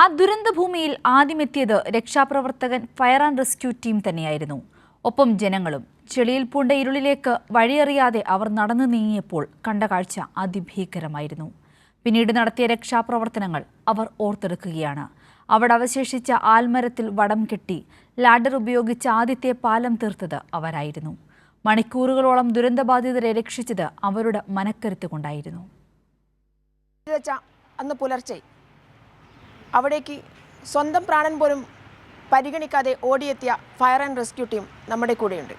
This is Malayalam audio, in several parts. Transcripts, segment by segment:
ആ ദുരന്തഭൂമിയിൽ ആദ്യമെത്തിയത് രക്ഷാപ്രവർത്തകൻ ഫയർ ആൻഡ് റെസ്ക്യൂ ടീം തന്നെയായിരുന്നു. ഒപ്പം ജനങ്ങളും ചെളിയിൽ പൂണ്ട ഇരുളിലേക്ക് വഴിയറിയാതെ അവർ നടന്നു നീങ്ങിയപ്പോൾ കണ്ട കാഴ്ച അതിഭീകരമായിരുന്നു. പിന്നീട് നടത്തിയ രക്ഷാപ്രവർത്തനങ്ങൾ അവർ ഓർത്തെടുക്കുകയാണ്. അവിടെ അവശേഷിച്ച ആൽമരത്തിൽ വടം കെട്ടി ലാഡർ ഉപയോഗിച്ച് ആദ്യത്തെ പാലം തീർത്തത് അവരായിരുന്നു. മണിക്കൂറുകളോളം ദുരന്തബാധിതരെ രക്ഷിച്ചത് അവരുടെ മനക്കരുത്ത് കൊണ്ടായിരുന്നു. അന്ന് പുലർച്ചെ അവിടേക്ക് സ്വന്തം പ്രാണൻ പോലും പരിഗണിക്കാതെ ഓടിയെത്തിയ ഫയർ ആൻഡ് റെസ്ക്യൂ ടീം നമ്മുടെ കൂടെയുണ്ട്.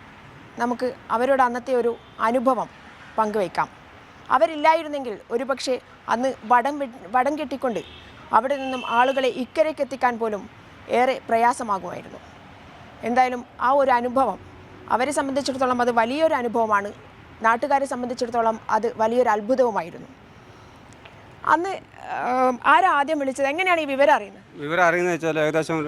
നമുക്ക് അവരോട് അന്നത്തെ ഒരു അനുഭവം പങ്കുവയ്ക്കാം. അവരില്ലായിരുന്നെങ്കിൽ ഒരുപക്ഷെ അന്ന് വടം വടം കെട്ടിക്കൊണ്ട് അവിടെ നിന്നും ആളുകളെ ഇക്കരയ്ക്ക് എത്തിക്കാൻ പോലും ഏറെ പ്രയാസമാകുമായിരുന്നു. എന്തായാലും ആ ഒരു അനുഭവം അവരെ സംബന്ധിച്ചിടത്തോളം അത് വലിയൊരു അനുഭവമാണ്. നാട്ടുകാരെ സംബന്ധിച്ചിടത്തോളം അത് വലിയൊരു അത്ഭുതവുമായിരുന്നു. അന്ന് ആരാദ്യം ആരാ ആദ്യം വിളിച്ചത്? എങ്ങനെയാണ് ഈ വിവരം അറിയുന്നത്? വിവരം അറിയുന്നത് വെച്ചാൽ ഏകദേശം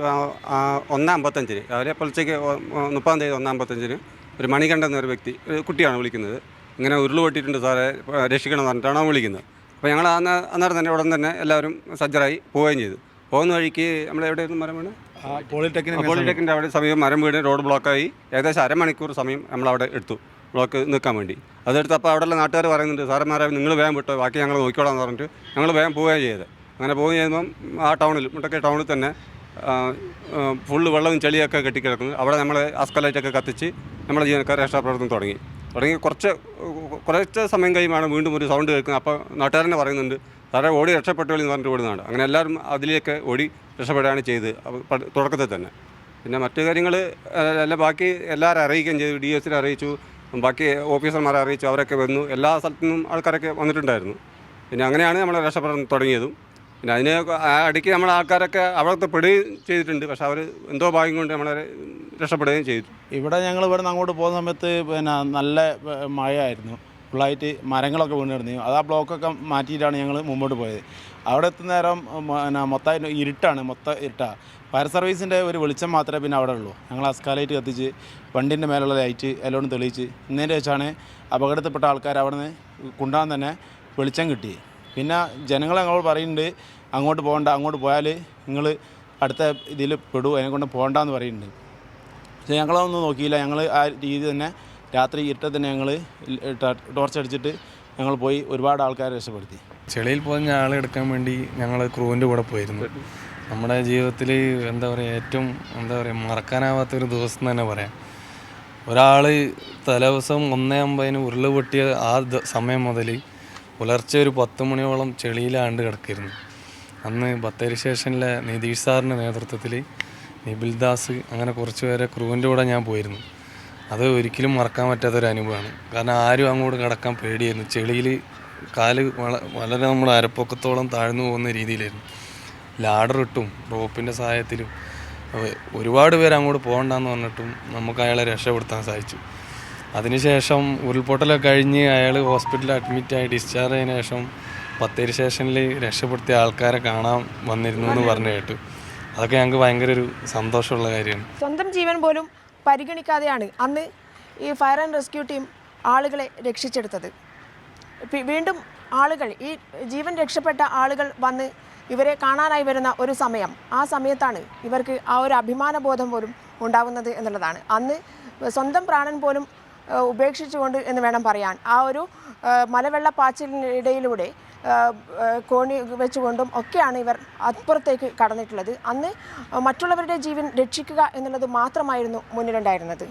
ഒന്നാം അമ്പത്തഞ്ചിന് രാവിലെ ഒ- മുപ്പതാം തീയതി ഒന്നാം അമ്പത്തഞ്ചിന് ഒരു മണികണ്ഠൻ എന്നൊരു വ്യക്തി ഒരു കുട്ടിയാണ് വിളിക്കുന്നത്. ഇങ്ങനെ ഉരുൾ പൊട്ടിയിട്ടുണ്ട് സാറേ രക്ഷിക്കണം എന്ന് പറഞ്ഞിട്ടാണ് അവൻ വിളിക്കുന്നത്. അപ്പോൾ ഞങ്ങൾ അന്ന് അന്നേരം തന്നെ ഉടൻ തന്നെ എല്ലാവരും സജ്ജരായി പോവുകയും ചെയ്തു. പോകുന്ന വഴിക്ക് നമ്മൾ എവിടെയായിരുന്നു മരം വീണ്? പോളിടെക്നിക് പോളിടെക്നിക്കിന്റെ അവിടെ സമയം മരം വീണ് റോഡ് ബ്ലോക്കായി. ഏകദേശം അരമണിക്കൂർ സമയം നമ്മൾ അവിടെ എടുത്തു. ബ്ലോക്ക് നിൽക്കാൻ വേണ്ടി. അതെടുത്ത് അപ്പോൾ അവിടെയുള്ള നാട്ടുകാർ പറയുന്നുണ്ട് സാറന്മാരെ നിങ്ങൾ വേഗം വിട്ടോ ബാക്കി ഞങ്ങൾ നോക്കിക്കോളാം എന്ന് പറഞ്ഞിട്ട് ഞങ്ങൾ വേഗം പോവുകയാണ് ചെയ്തത്. അങ്ങനെ പോവുകയും ചെയ്യുമ്പം ആ ടൗണിൽ മുട്ടക്കെ ടൗണിൽ തന്നെ ഫുള്ള് വെള്ളവും ചെളിയൊക്കെ കെട്ടിക്കിടക്കുന്നു അവിടെ നമ്മൾ അസ്കലൈറ്റൊക്കെ കത്തിച്ച് നമ്മളെ ജീവനക്കാർ രക്ഷാപ്രവർത്തനം തുടങ്ങി. തുടങ്ങി കുറച്ച് കുറച്ച് സമയം കഴിയുമ്പോൾ വീണ്ടും ഒരു സൗണ്ട് കേൾക്കുന്നത്. അപ്പോൾ നാട്ടുകാരനെ പറയുന്നുണ്ട് സാറെ ഓടി രക്ഷപ്പെട്ടോളി എന്ന് പറഞ്ഞിട്ട് ഓടുന്നതാണ്. അങ്ങനെ എല്ലാവരും അതിലേക്ക് ഓടി രക്ഷപ്പെടുകയാണ് ചെയ്ത് തുടക്കത്തിൽ തന്നെ. പിന്നെ മറ്റു കാര്യങ്ങൾ എല്ലാം ബാക്കി എല്ലാവരും അറിയിക്കുകയും ചെയ്തു ഡി എസിനെ അറിയിച്ചു ബാക്കി ഓഫീസർമാരെ അറിയിച്ചു അവരൊക്കെ വന്നു. എല്ലാ സ്ഥലത്തു നിന്നും ആൾക്കാരൊക്കെ വന്നിട്ടുണ്ടായിരുന്നു. പിന്നെ അങ്ങനെയാണ് നമ്മൾ രക്ഷപ്പെടാൻ തുടങ്ങിയതും. പിന്നെ അതിന് അടിക്ക് നമ്മളെ ആൾക്കാരൊക്കെ അവിടുത്തെ പെടുകയും ചെയ്തിട്ടുണ്ട്. പക്ഷെ അവർ എന്തോ ഭാഗ്യം കൊണ്ട് നമ്മളെ രക്ഷപ്പെടുകയും ചെയ്തു. ഇവിടെ ഞങ്ങൾ ഇവിടെ അങ്ങോട്ട് പോകുന്ന സമയത്ത് പിന്നെ നല്ല മഴയായിരുന്നു. ഫുള്ളായിട്ട് മരങ്ങളൊക്കെ വീണിരുന്നു. അത് ആ ബ്ലോക്കൊക്കെ മാറ്റിയിട്ടാണ് ഞങ്ങൾ മുമ്പോട്ട് പോയത്. അവിടെ എത്തുന്ന നേരം ഉം, പിന്നെ മൊത്തമായിട്ട് ഇരുട്ടാണ്. മൊത്തം ഇരുട്ടാണ് ഫയർ സർവീസിന്റെ ഒരു വെളിച്ചം മാത്രമേ പിന്നെ അവിടെ ഉള്ളൂ. ഞങ്ങൾ അസ്കാലൈറ്റ് കത്തിച്ച് വണ്ടിന്റെ മേലുള്ള ലൈറ്റ് എല്ലാം തെളിയിച്ച് ഇന്നേന്റെ വെച്ചാണ് അപകടത്തിൽപ്പെട്ട ആൾക്കാർ അവിടെ നിന്ന് കൊണ്ടാൻ തന്നെ വെളിച്ചം കിട്ടി. പിന്നെ ജനങ്ങൾ ഞങ്ങളോട് പറയുന്നുണ്ട് അങ്ങോട്ട് പോകണ്ട അങ്ങോട്ട് പോയാൽ നിങ്ങൾ അടുത്ത ഇതിൽ പെടൂ അതിനെ കൊണ്ട് പോകണ്ടെന്ന് പറയുന്നുണ്ട്. പക്ഷേ ഞങ്ങളതൊന്നും നോക്കിയില്ല. ഞങ്ങൾ ആ രീതി തന്നെ രാത്രി ഇരുട്ടത്ത് തന്നെ ഞങ്ങൾ ടോർച്ച് അടിച്ചിട്ട് ഞങ്ങൾ പോയി ഒരുപാട് ആൾക്കാരെ രക്ഷപ്പെടുത്തി. ചെളിയിൽ പോകുന്ന ആളെ എടുക്കാൻ വേണ്ടി ഞങ്ങൾ ക്രൂവിന്റെ കൂടെ പോയിരുന്നു. നമ്മുടെ ജീവിതത്തിൽ എന്താ പറയുക ഏറ്റവും എന്താ പറയുക മറക്കാനാവാത്ത ഒരു ദിവസം തന്നെ പറയാം. ഒരാൾ തലേദിവസം ഒന്നേ അമ്പതിന് ഉരുൾ പൊട്ടിയ ആ സമയം മുതൽ പുലർച്ചെ ഒരു പത്ത് മണിയോളം ചെളിയിലാണ്ട് കിടക്കിയിരുന്നു. അന്ന് ബത്തേരി സ്റ്റേഷനിലെ നിതീഷ് സാറിന്റെ നേതൃത്വത്തിൽ നിബിൽ ദാസ് അങ്ങനെ കുറച്ച് പേരെ ക്രൂവിന്റെ കൂടെ ഞാൻ പോയിരുന്നു. അത് ഒരിക്കലും മറക്കാൻ പറ്റാത്തൊരു അനുഭവമാണ്. കാരണം ആരും അങ്ങോട്ട് കിടക്കാൻ പേടിയായിരുന്നു. ചെളിയിൽ കാൽ വളരെ നമ്മൾ അരപ്പൊക്കത്തോളം താഴ്ന്നു പോകുന്ന രീതിയിലായിരുന്നു. ലാഡർ ഇട്ടും റോപ്പിന്റെ സഹായത്തിലും. ഒരുപാട് പേര് അങ്ങോട്ട് പോകണ്ടെന്ന് പറഞ്ഞിട്ടും നമുക്ക് അയാളെ രക്ഷപ്പെടുത്താൻ സാധിച്ചു. അതിനുശേഷം ഉരുൾപൊട്ടലൊക്കെ കഴിഞ്ഞ് അയാൾ ഹോസ്പിറ്റലിൽ അഡ്മിറ്റായി ഡിസ്ചാർജ് ആയതിനു ശേഷം ബത്തേരി സ്റ്റേഷനിൽ രക്ഷപ്പെടുത്തിയ ആൾക്കാരെ കാണാൻ വന്നിരുന്നു എന്ന് പറഞ്ഞു കേട്ടു. അതൊക്കെ ഞങ്ങൾക്ക് ഭയങ്കര ഒരു സന്തോഷമുള്ള കാര്യമാണ്. സ്വന്തം ജീവൻ പോലും പരിഗണിക്കാതെയാണ് അന്ന് ഈ ഫയർ ആൻഡ് റെസ്ക്യൂ ടീം ആളുകളെ രക്ഷിച്ചെടുത്തത്. വീണ്ടും ആളുകൾ ഈ ജീവൻ രക്ഷപ്പെട്ട ആളുകൾ വന്ന് ഇവരെ കാണാനായി വരുന്ന ഒരു സമയം ആ സമയത്താണ് ഇവർക്ക് ആ ഒരു അഭിമാനബോധം പോലും ഉണ്ടാവുന്നത് എന്നുള്ളതാണ്. അന്ന് സ്വന്തം പ്രാണൻ പോലും ഉപേക്ഷിച്ചുകൊണ്ട് എന്ന് വേണം പറയാൻ. ആ ഒരു മലവെള്ള മലവെള്ളപ്പാച്ചിലിനിടയിലൂടെ ഏഹ്, ഏഹ്, കോണി വെച്ചുകൊണ്ടും ഒക്കെയാണ് ഇവർ അപ്പുറത്തേക്ക് കടന്നിട്ടുള്ളത്. അന്ന് മറ്റുള്ളവരുടെ ജീവൻ രക്ഷിക്കുക എന്നുള്ളത് മാത്രമായിരുന്നു മുന്നിലുണ്ടായിരുന്നത്.